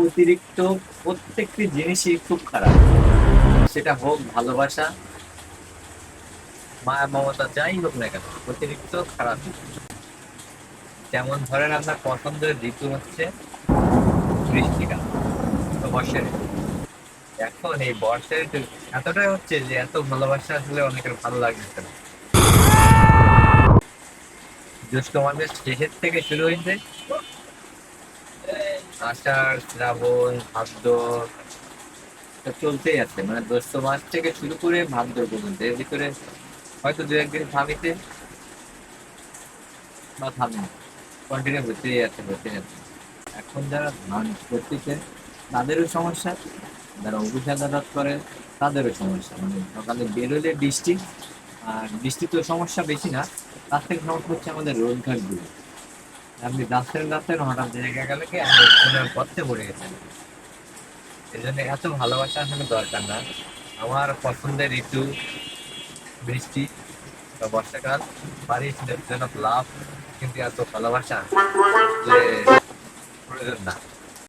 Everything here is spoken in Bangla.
অতিরিক্ত প্রত্যেকটি জিনিসই খুব খারাপ। সেটা হোক ভালোবাসা মায়া মমতা, যাই হোক না কেন, অতিরিক্ত খারাপ যেমন ধরেন আপনার পছন্দের ঋতু হচ্ছে বৃষ্টিকাল, তো বর্ষার। এখন এই বর্ষার এতটাই হচ্ছে যে এত ভালোবাসা আসলে অনেকের ভালো লাগছে না। জ্যৈষ্ঠ মাসের শেষের থেকে শুরু হয়েছে আষাঢ় শ্রাবণ, ভাদ্র চলতেই আছে। মানে জ্যৈষ্ঠ মাস থেকে শুরু করে ভাদ্র পর্যন্ত। এর ভিতরে হয়তো দু একদিন থামিতে বা থামে কন্টিনিউ হতেই আছে হতেই আছে। এখন যারা ধান করতেছে, তাদেরও সমস্যা। যারা অফিস আদালত করে, তাদেরও সমস্যা। মানে সকালে বেরোলে বৃষ্টি, আর বৃষ্টি তো সমস্যা বেশি না, তার থেকে সমস্যা হচ্ছে আমাদের রোজগারগুলো। আপনি যাচ্ছেন যাচ্ছেন হঠাৎ জায়গা গেলে কি? ফোনের পথে পড়ে গেছেন এই জন্য এত ভালোবাসা আসলে দরকার না। আমার পছন্দের ঋতু, বৃষ্টি বা বর্ষাকাল বাড়ির জন্য লাভ কিন্তু এত ভালোবাসা যে প্রয়োজন না।